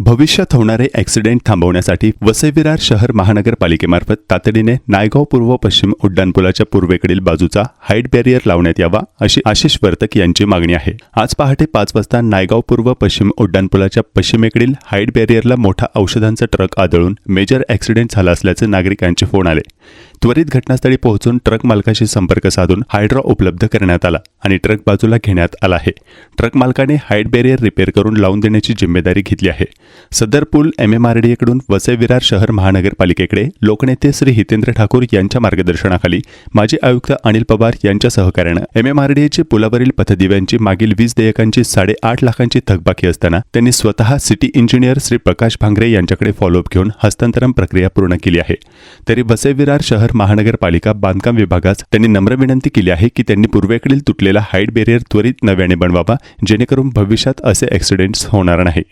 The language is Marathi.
भविष्यात होणारे ॲक्सिडेंट थांबवण्यासाठी वसईविरार शहर महानगरपालिकेमार्फत तातडीने नायगाव पूर्व पश्चिम उड्डाणपुलाच्या पूर्वेकडील बाजूचा हाईट बॅरियर लावण्यात यावा अशी आशिष वर्तक यांची मागणी आहे. आज पहाटे पाच वाजता नायगाव पूर्व पश्चिम उड्डाणपुलाच्या पश्चिमेकडील हाईट बॅरियरला मोठा औषधांचा ट्रक आदळून मेजर ॲक्सिडेंट झाला असल्याचे नागरिकांचे फोन आले. त्वरित घटनास्थळी पोहोचून ट्रक मालकाशी संपर्क साधून हायड्रॉ उपलब्ध करण्यात आला आणि ट्रक बाजूला घेण्यात आला आहे. ट्रक मालकाने हाईट बॅरियर रिपेअर करून लावून देण्याची जिम्मेदारी घेतली आहे. सदर पूल एम एम आर डीकडून वसई विरार शहर महानगरपालिकेकडे लोकनेते श्री हितेंद्र ठाकूर यांच्या मार्गदर्शनाखाली माजी आयुक्त अनिल पवार यांच्या सहकार्यानं एम एम आर पुलावरील पथदिव्यांची मागील वीज देयकांची साडेआठ लाखांची थकबाकी असताना त्यांनी स्वतः सिटी इंजिनियर श्री प्रकाश भांगरे यांच्याकडे फॉलोअप घेऊन हस्तांतरण प्रक्रिया पूर्ण केली आहे. तरी वसई विरार शहर महानगरपालिका बांधकाम विभागास त्यांनी नम्र विनंती केली आहे की त्यांनी पूर्वेकडील तुटलेला हाईट बॅरियर त्वरित नव्याने बनवावा जेणेकरून भविष्यात असे ॲक्सिडेंट्स होणार नाही.